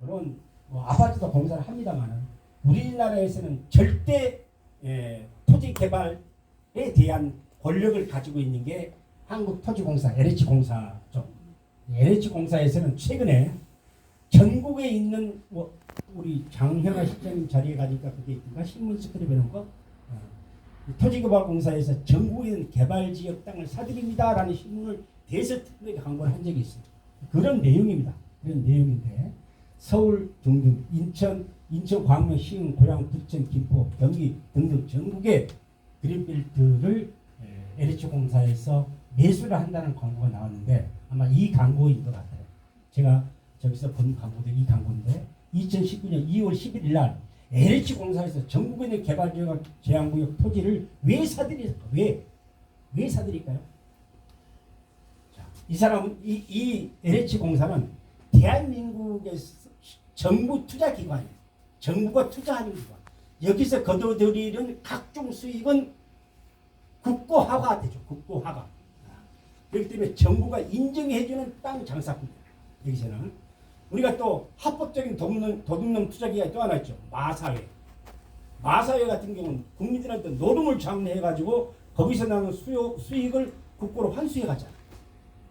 물론 뭐 아파트도 공사를 합니다만은 우리나라에서는 절대 예, 토지 개발에 대한 권력을 가지고 있는 게 한국토지공사 LH공사죠. LH공사에서는 최근에 전국에 있는 뭐 우리 장현아 실장님 자리에 가니까 그게 있던가 신문 스크립 이런 거 어, 이 토지개발공사에서 전국에 있는 개발지역 땅을 사드립니다라는 신문을 대서 특별히 광고를 한 적이 있어요. 그런 내용입니다. 그런 내용인데 서울 등등 인천, 인천, 광명, 시흥, 고양, 부천, 김포, 경기 등등 전국의 그린벨트를 에, LH공사에서 매수를 한다는 광고가 나왔는데 아마 이 광고인 것 같아요. 제가 저기서 본 광고도 이 광고인데 2019년 2월 11일 날 LH공사에서 전국에 있는 개발지역 제한구역 토지를 왜 사들일까? 왜? 왜 사들일까요? 자, 이 사람은 이, 이 LH공사는 대한민국의 정부 투자 기관이에요. 정부가 투자하는 기관. 여기서 거둬들이는 각종 수익은 국고화가 되죠. 국고화가. 그렇기 때문에 정부가 인정해주는 땅 장사꾼이에요. 여기서는 우리가 또 합법적인 도둑놈, 도둑놈 투자 기관이 또 하나 있죠. 마사회. 마사회 같은 경우는 국민들한테 노름을 장려해가지고 거기서 나는 수요, 수익을 국고로 환수해 가잖아.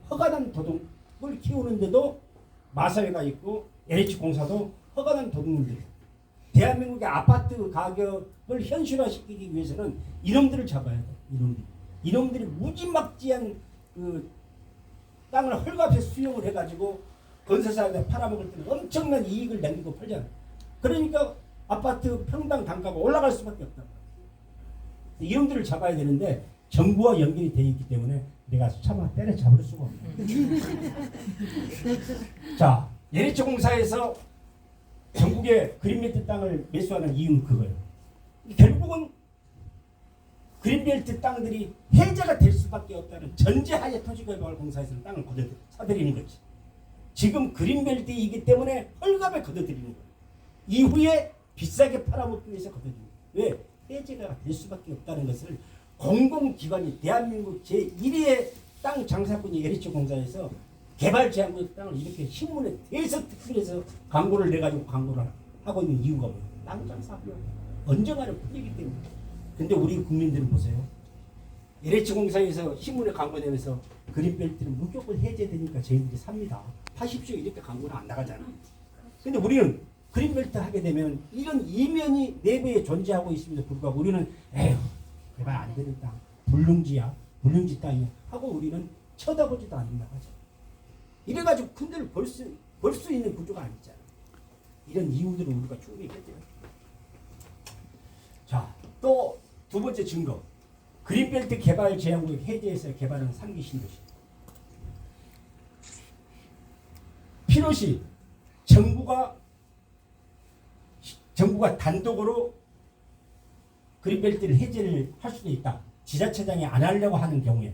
허가난 도둑을 키우는데도 마사회가 있고 LH공사도 허가난 도둑들이 대한민국의 아파트 가격을 현실화시키기 위해서는 이놈들을 잡아야 돼. 이놈들. 이놈들이 무지막지한 그 땅을 헐값에 수용을 해가지고 건설사한테 팔아먹을 때는 엄청난 이익을 남기고 팔잖아. 그러니까 아파트 평당 단가가 올라갈 수밖에 없다. 이놈들을 잡아야 되는데 정부와 연결이 돼 있기 때문에 내가 차마 때려잡을 수가 없네. 자, 예리초 공사에서 전국의 그린벨트 땅을 매수하는 이유는 그거예요. 결국은 그린벨트 땅들이 해제가 될 수밖에 없다는 전제하에 토지개발 공사에서는 땅을 거둬 사들이는 거지. 지금 그린벨트이기 때문에 헐값에 거둬들이는 거예요. 이후에 비싸게 팔아먹기 위해서 거둬들이는 거예요. 왜? 해제가 될 수밖에 없다는 것을 공공기관이 대한민국 제1위의 땅 장사꾼이 LH 공사에서 개발 제한구역 땅을 이렇게 신문에 대서 특필해서 광고를 내가지고 광고를 하고 있는 이유가 뭐예요? 땅 장사하려 언젠가는 풀리기 때문에. 근데 우리 국민들은 보세요. LH 공사에서 신문에 광고 내면서 그린벨트는 무조건 해제되니까 저희들이 삽니다. 파십시오 이렇게 광고는 안 나가잖아. 근데 우리는 그린벨트 하게 되면 이런 이면이 내부에 존재하고 있음에도 불구하고 우리는 에휴 개발 안 되는 땅 불능지야 불능지 땅이야 하고 우리는 쳐다보지도 않는다 하죠. 이래가지고 큰데를 벌수 벌수 있는 구조가 아니잖아. 이런 이유들을 우리가 충분히 해줘요. 자, 또 두 번째 증거. 그린벨트 개발 제한구역 해제에서 개발한 3기 신도시. 필요시 정부가 정부가 단독으로 그린벨트를 해제를 할 수도 있다. 지자체장이 안 하려고 하는 경우에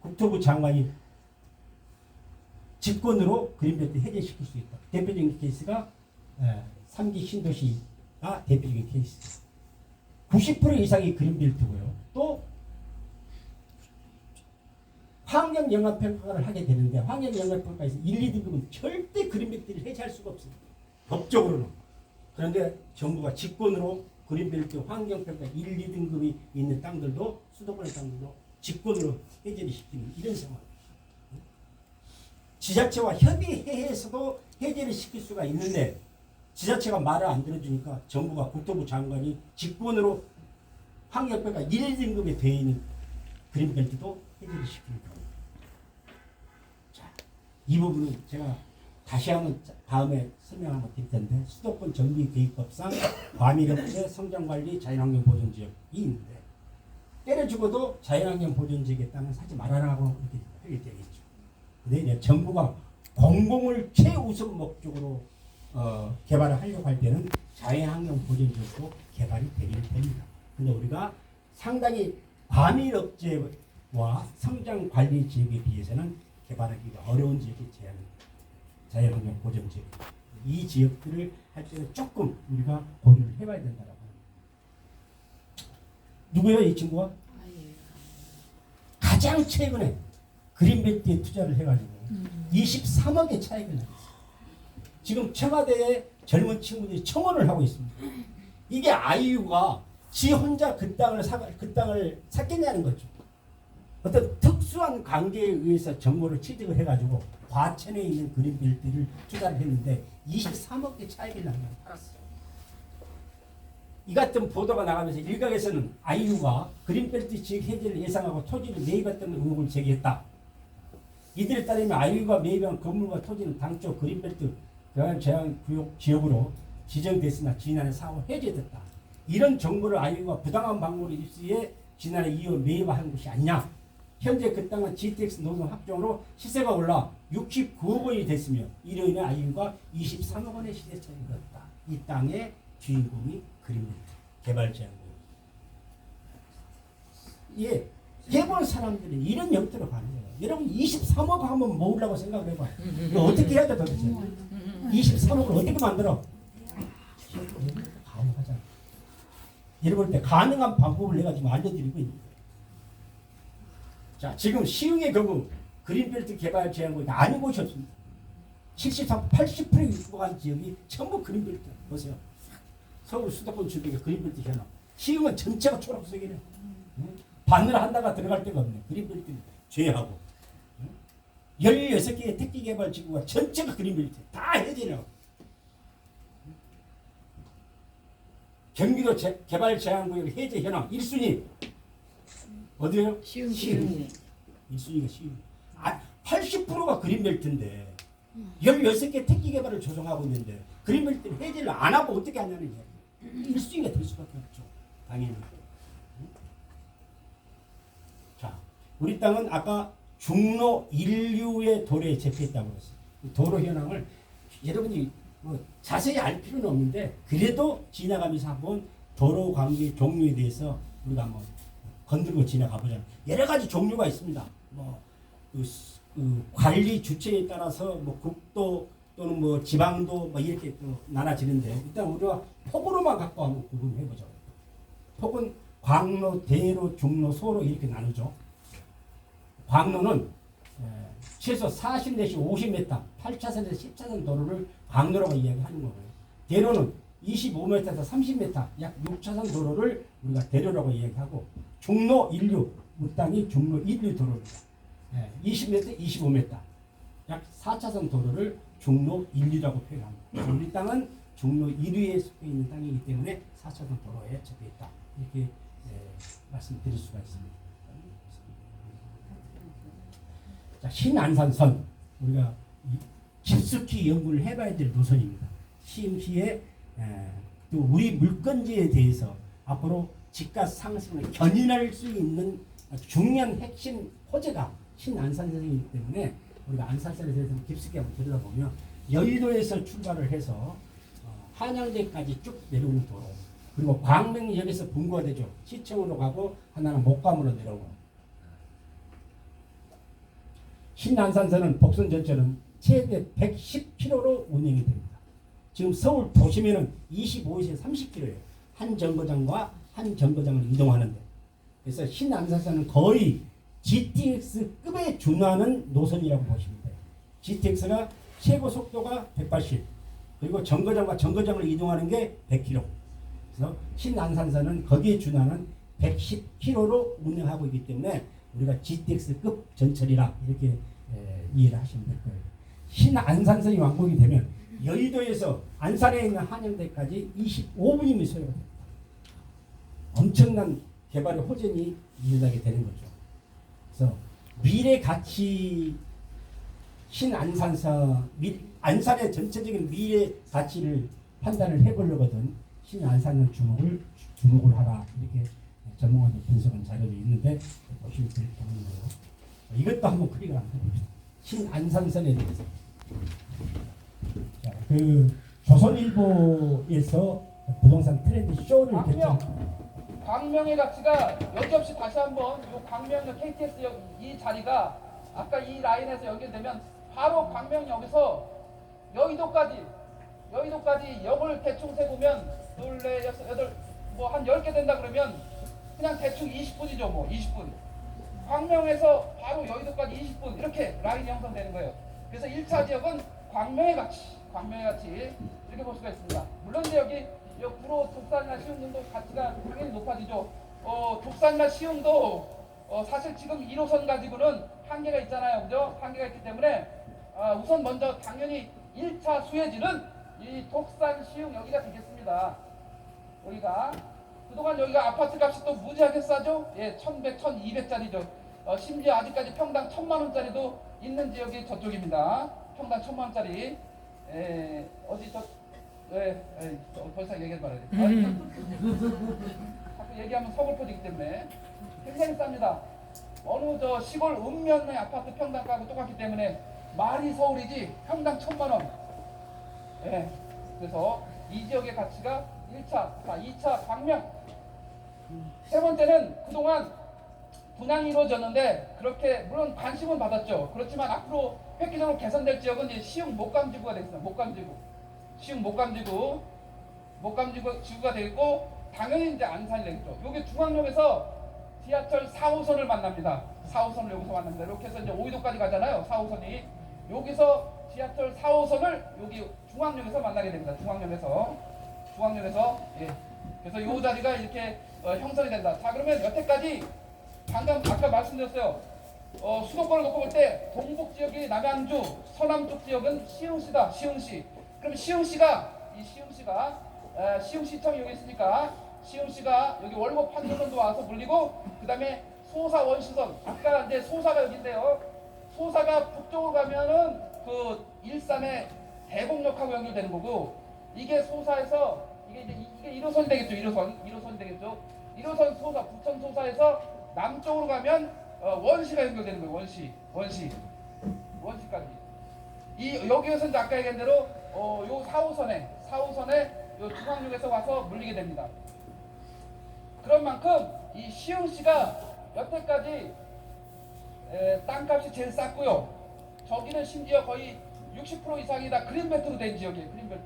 국토부 장관이 집권으로 그린벨트 해제시킬 수 있다. 대표적인 케이스가 3기 신도시가 대표적인 케이스. 90% 이상이 그린벨트고요. 또 환경 영향 평가를 하게 되는데 환경 영향 평가에서 1, 2등급은 절대 그린벨트를 해제할 수가 없습니다. 법적으로는. 그런데 정부가 직권으로 그린벨트 환경 평가 1, 2등급이 있는 땅들도 수도권의 땅들도 직권으로 해제를 시키는 이런 상황. 지자체와 협의해서도 해제를 시킬 수가 있는데 지자체가 말을 안 들어주니까 정부가 국토부 장관이 직권으로 환경평가 1, 2등급에 되어 있는 그린벨트도 해제를 시키는 겁니다. 자, 이 부분은 제가 다시 한번 자- 다음에 설명 한번 드릴 텐데 수도권 정비 계획법상 과밀업체 성장관리 자연환경 보존지역이 있는데 때려 죽어도 자연환경 보존지역의 땅은 사지 말아라고 이렇게 하게 되겠죠. 근데 이제 정부가 공공을 최우선 목적으로 어, 개발을 하려고 할 때는 자연환경 보존지역도 개발이 되긴 됩니다. 근데 우리가 상당히 과밀업체와 성장관리 지역에 비해서는 개발하기가 어려운 지역이 제한입니다. 자연환경 보존지역. 이 지역들을 할 때는 조금 우리가 고려를 해봐야 된다고 합니다. 누구예요, 이 친구가? 가장 최근에 그린벨트에 투자를 해가지고 23억의 차익을 났어요. 지금 청와대에 젊은 친구들이 청원을 하고 있습니다. 이게 아이유가 지 혼자 그 땅을 사, 그 땅을 샀겠냐는 거죠. 어떤 특수한 관계에 의해서 정보를 취득을 해가지고 과천에 있는 그린벨트를 투자를 했는데 23억대 차익을 나면 팔았어요. 이 같은 보도가 나가면서 일각에서는 아이유가 그린벨트 지역 해제를 예상하고 토지를 매입했다는 의혹을 제기했다. 이들에 따르면 아이유가 매입한 건물과 토지는 당초 그린벨트 교환 제한 구역 지역으로 지정됐으나 지난해 사후 해제됐다. 이런 정보를 아이유가 부당한 방법으로 입수해 지난해 이후 매입한 것이 아니냐. 현재 그 땅은 GTX 노동 합종으로 시세가 올라 69억 원이 됐으며 이로 인해 아이유가 23억 원의 시세 차익을 얻었다. 이 땅의 주인공이 그린벨트 개발자입니다. 예, 해본 사람들이 이런 형태로 가는 거예요. 여러분 23억 하면 모으려고 생각을 해봐요. 이거 어떻게 해야 돼 도대체? 23억을 어떻게 만들어? 가능하잖아. 여러분 때 가능한 방법을 내가 지금 알려드리고 있는. 자, 지금 시흥의 경우 그린벨트 개발 제한국이 아닌 곳이 없습니다. 73, 80% 육박한 지역이 전부 그린벨트. 보세요. 서울 수도권 주변에 그린벨트 현황. 시흥은 전체가 초록색이네. 응? 바늘 하나가 들어갈 데가 없네. 그린벨트 제하고. 응? 16개의 특기 개발 지구가 전체가 그린벨트. 다 해제라고. 경기도 제, 개발 제한구역 해제 현황 1순위 어디예요? 시흥 시흥. 시흥 1순위가 시흥. 아, 80%가 그린벨트인데 16개 특기 개발을 조성하고 있는데 그린벨트를 해제를 안 하고 어떻게 하냐는 이야기. 1순위가 될 수밖에 없죠. 당연히. 자, 우리 땅은 아까 중로 인류의 도로에 접했다고 그랬어요. 이 도로 현황을 여러분이 뭐 자세히 알 필요는 없는데 그래도 지나가면서 한번 도로 관계 종류에 대해서 우리가 한번 건들고 지나가 보자. 여러 가지 종류가 있습니다. 뭐 그, 스- 그 관리 주체에 따라서 뭐 국도 또는 뭐 지방도 뭐 이렇게 또 나눠지는데 일단 우리가 폭으로만 갖고 한번 구분해 보죠. 폭은 광로, 대로, 중로, 소로 이렇게 나누죠. 광로는 에, 최소 40 내지 50m, 8차선에서 10차선 도로를 광로라고 이야기하는 거고요. 대로는 25m에서 30m, 약 6차선 도로를 우리가 대로라고 이야기하고 중로 1류, 이 땅이 중로 1류 도로입니다. 예, 20m, 25m, 약 4차선 도로를 중로 1류라고 표현합니다. 우리 땅은 중로 1위에 속해 있는 땅이기 때문에 4차선 도로에 접해 있다. 이렇게 예, 말씀드릴 수가 있습니다. 자, 신안산선 우리가 이- 깊숙이 연구를 해봐야 될 노선입니다. 시흥시의 에, 또 우리 물건지에 대해서 앞으로 집값 상승을 견인할 수 있는 중요한 핵심 호재가 신안산선이기 때문에 우리가 안산선에 대해서 깊숙이 한번 들여다보면 여의도에서 출발을 해서 어, 한양대까지 쭉 내려오는 도로 그리고 광명역에서 분구가 되죠. 시청으로 가고 하나는 목감으로 내려오고 신안산선은 복선 전철은 최대 110km로 운행이 됩니다. 지금 서울 도심에는 25에서 30km예요. 한 정거장과 한 정거장을 이동하는데. 그래서 신안산선은 거의 GTX급에 준하는 노선이라고 보시면 돼요. GTX가 최고 속도가 180, 그리고 정거장과 정거장을 이동하는 게 100km. 그래서 신안산선은 거기에 준하는 110km로 운행하고 있기 때문에 우리가 GTX급 전철이라 이렇게 에, 이해를 하시면 될 거예요. 신안산선이 완공이 되면 여의도에서 안산에 있는 한양대까지 25분이면 소요가 됩니다. 엄청난 개발의 호전이 일어나게 되는 거죠. 그래서 미래 가치 신안산선 미, 안산의 전체적인 미래 가치를 판단을 해보려거든 신안산을 주목을 주목을 하라 이렇게 전문가들 분석한 자료도 있는데 보시면 될 부분이고요. 이것도 한번 클릭을 한번 해봅시다. 신안산선에 대해서. 자, 그 조선일보에서 부동산 트렌드 쇼를 광명. 광명의 가치가 여지없이 다시 한번 이 광명역 KTX역 이 자리가 아까 이 라인에서 연결되면 바로 광명역에서 여의도까지 여의도까지 역을 대충 세보면 둘, 넷, 여섯, 여덟 뭐 한 10개 된다 그러면 그냥 대충 20분이죠 뭐 20분 광명에서 바로 여의도까지 20분 이렇게 라인이 형성되는 거예요 그래서 1차 지역은 광명의 가치 광명의 가치 이렇게 볼 수가 있습니다. 물론 이제 여기 이 구로 독산이나 시흥등도 가치가 당연히 높아지죠. 어, 독산이나 시흥도 어, 사실 지금 1호선 가지고는 한계가 있잖아요. 그죠? 한계가 있기 때문에 아, 우선 먼저 당연히 1차 수혜지는 이 독산 시흥 여기가 되겠습니다. 여기가 그동안 여기가 아파트 값이 또 무지하게 싸죠? 예, 1100, 1200짜리죠. 어, 심지어 아직까지 평당 1000만 원짜리도 있는 지역이 저쪽입니다. 평당 1000만 원짜리. 예, 어디 저 예, 예, 더, 더 이상 얘기하지 말아야 돼. 아, 자꾸 얘기하면 서글퍼지기 때문에 굉장히 쌉니다. 어느 저 시골 읍면의 아파트 평당가하고 똑같기 때문에 말이 서울이지 평당 1000만 원. 예, 그래서 이 지역의 가치가 1차, 자, 2차 광명. 세 번째는 그동안 분양이 이루어졌는데 그렇게 물론 관심은 받았죠. 그렇지만 앞으로 획기적으로 개선될 지역은 이제 시흥 목감지구가 되겠습니다. 목감지구. 시흥 목감지구. 목감지구 지구가 되겠고 당연히 이제 안산이 되겠죠. 여기 중앙역에서 지하철 4호선을 만납니다. 4호선을 여기서 만납니다. 이렇게 해서 이제 오이도까지 가잖아요. 4호선이. 여기서 지하철 4호선을 여기 중앙역에서 만나게 됩니다. 중앙역에서. 중앙역에서. 예. 그래서 이 자리가 이렇게 어, 형성이 된다. 자, 그러면 여태까지 방금 아까 말씀드렸어요. 어, 수도권을 놓고 볼 때 동북 지역이 남양주, 서남 쪽 지역은 시흥시다. 시흥시. 그럼 시흥시가 이 시흥시가 에, 시흥 시청이 여기 있으니까 시흥시가 여기 월곡 판교선도 와서 물리고 그다음에 소사 원시선 아까 이제 소사가 여기인데요. 소사가 북쪽으로 가면은 그 일산의 대곡역하고 연결되는 거고 이게 소사에서 이게 이제 이- 이게 1호선이 되겠죠. 1호선 1호선이 되겠죠. 1호선 소사 부천 소사에서 남쪽으로 가면 어, 원시가 연결되는 거예요. 원시 원시 원시까지. 이 여기에서 이제 아까 얘기한 대로 어, 요 4호선에 4호선에 요 중앙역에서 와서 물리게 됩니다. 그런 만큼 이 시흥 시가 여태까지 에, 땅값이 제일 쌌고요. 저기는 심지어 거의 60% 이상이 다 그린벨트로 된 지역이에요. 그린벨트.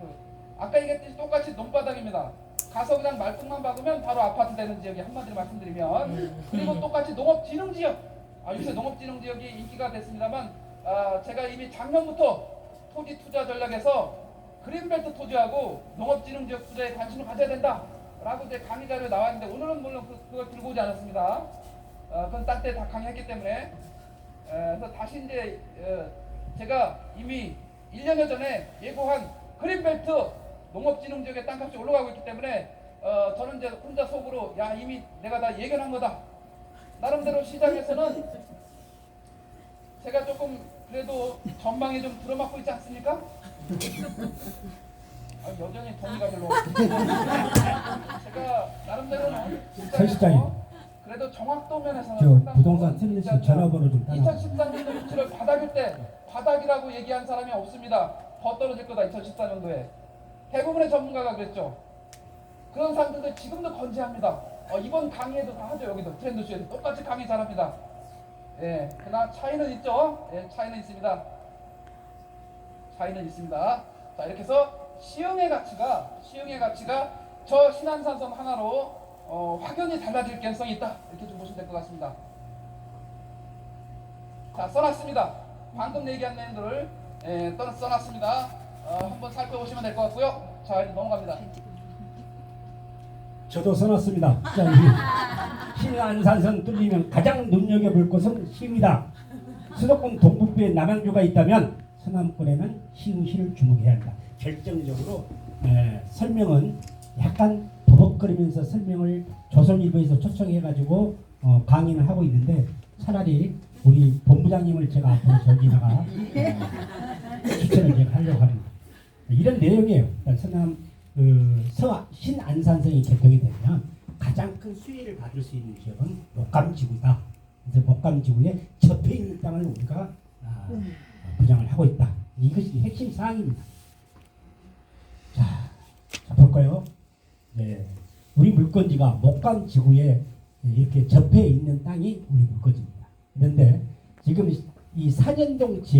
아까 얘기했듯이 똑같이 논바닥입니다. 가서 그냥 말뚝만 박으면 바로 아파트 되는 지역이 한마디로 말씀드리면 그리고 똑같이 농업진흥지역 아, 요새 농업진흥지역이 인기가 됐습니다만 아, 제가 이미 작년부터 토지 투자 전략에서 그린벨트 토지하고 농업진흥지역 투자에 관심을 가져야 된다 라고 이제 강의 자료에 나와 있는데 오늘은 물론 그, 그걸 들고 오지 않았습니다. 어, 그건 딴때 다 강의했기 때문에 에, 그래서 다시 이제 어, 제가 이미 1년여 전에 예고한 그린벨트 농업진흥지역의 땅값이 올라가고 있기 때문에 어, 저는 이제 혼자 속으로 야 이미 내가 다 예견한 거다. 나름대로 시장에서는 제가 조금 그래도 전망에 좀 들어맞고 있지 않습니까? 아, 여전히 동의가 별로. 제가 나름대로는 서 시장님. 그래도 정확도 면에서는 저 부동산 일자리다. 전화번호 좀 따라. 2013년도 유치를 바닥일 때 바닥이라고 얘기한 사람이 없습니다. 더 떨어질 거다 2014년도에 대부분의 전문가가 그랬죠. 그런 사람들도 지금도 건재합니다. 어, 이번 강의에도 다 하죠 여기도 트렌드 쇼에도 똑같이 강의 잘합니다. 예, 그러나 차이는 있죠. 예, 차이는 있습니다. 차이는 있습니다. 자 이렇게 해서 시흥의 가치가 시흥의 가치가 저 신안산섬 하나로 어, 확연히 달라질 가능성이 있다 이렇게 좀 보시면 될 것 같습니다. 자 써놨습니다. 방금 얘기한 내용들을 예, 떠 써놨습니다. 어, 한번 살펴보시면 될 것 같고요. 자 이제 넘어갑니다. 저도 써놨습니다. 자, 이 신안산선 뚫리면 가장 눈여겨볼 곳은 시흥이다. 수도권 동북부에 남양주가 있다면 서남권에는 시흥시를 주목해야 한다. 결정적으로 에, 설명은 약간 버벅거리면서 설명을 조선일보에서 초청해가지고 어, 강의를 하고 있는데 차라리 우리 본부장님을 제가 앞으로 저기다가 어, 추천을 제가 하려고 합니다. 이런 내용이에요. 그러니까 서남 그 서, 신안산성이 개통이 되면 가장 큰 수혜를 받을 수 있는 지역은 목감지구다. 그래서 목감지구에 접해 있는 땅을 우리가 아, 부장을 하고 있다. 이것이 핵심 사항입니다. 자, 자 볼까요? 네, 우리 물건지가 목감 지구에 이렇게 접해 있는 땅이 우리 물건지입니다. 그런데 지금 이 사전동 지역